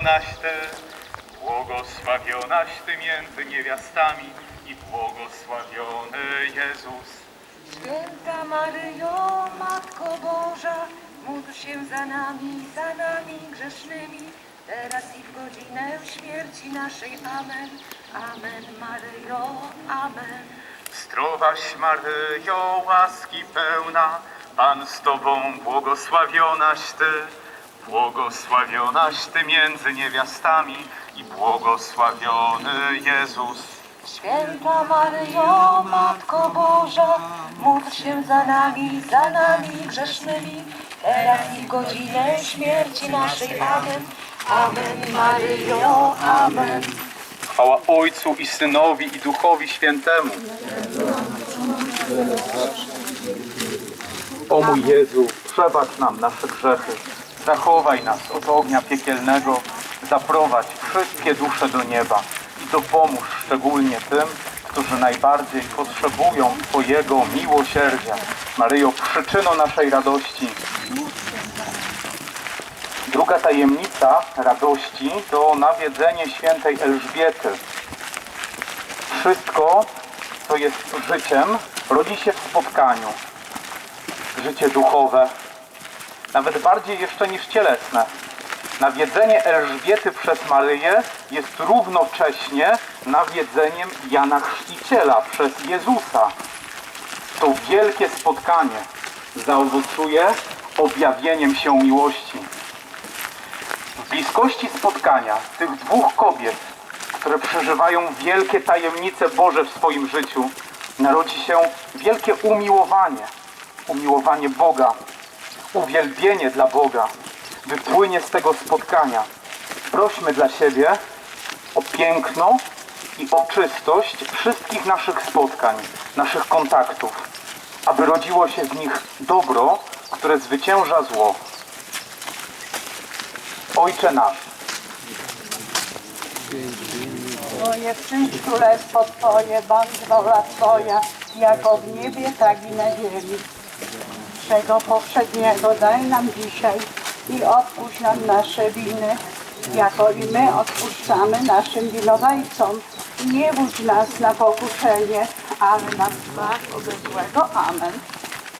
Ty, błogosławionaś Ty między niewiastami i błogosławiony Jezus. Święta Maryjo, Matko Boża, módl się za nami, za nami grzesznymi, teraz i w godzinę śmierci naszej. Amen. Amen, Maryjo, amen. Zdrowaś Maryjo, łaski pełna, Pan z Tobą, błogosławionaś Ty, błogosławionaś Ty między niewiastami i błogosławiony Jezus. Święta Maryjo, Matko Boża, módl się za nami, za nami grzesznymi, teraz i w godzinę śmierci naszej. Amen. Amen, Maryjo, amen. Chwała Ojcu i Synowi i Duchowi Świętemu. O mój Jezu, przebacz nam nasze grzechy, zachowaj nas od ognia piekielnego, zaprowadź wszystkie dusze do nieba i dopomóż szczególnie tym, którzy najbardziej potrzebują Twojego miłosierdzia. Maryjo, przyczyno naszej radości, Druga tajemnica radości to nawiedzenie świętej Elżbiety. Wszystko, co jest życiem, rodzi się w spotkaniu. Życie duchowe, nawet bardziej jeszcze niż cielesne. Nawiedzenie Elżbiety przez Maryję jest równocześnie nawiedzeniem Jana Chrzciciela przez Jezusa. To wielkie spotkanie zaowocuje objawieniem się miłości. W bliskości spotkania tych dwóch kobiet, które przeżywają wielkie tajemnice Boże w swoim życiu, narodzi się wielkie umiłowanie, umiłowanie Boga, uwielbienie dla Boga. Wypłynie z tego spotkania. Prośmy dla siebie o piękno i o czystość wszystkich naszych spotkań, naszych kontaktów, aby rodziło się z nich dobro, które zwycięża zło. Ojcze nasz, Moje przyjdź królestwo Twoje, bądź wola Twoja, jako w niebie, tak i na ziemi. Czego powszedniego daj nam dzisiaj i odpuść nam nasze winy, jako i my odpuszczamy naszym winowajcom. Nie wódź nas na pokuszenie, ale nas zbaw od złego. Amen.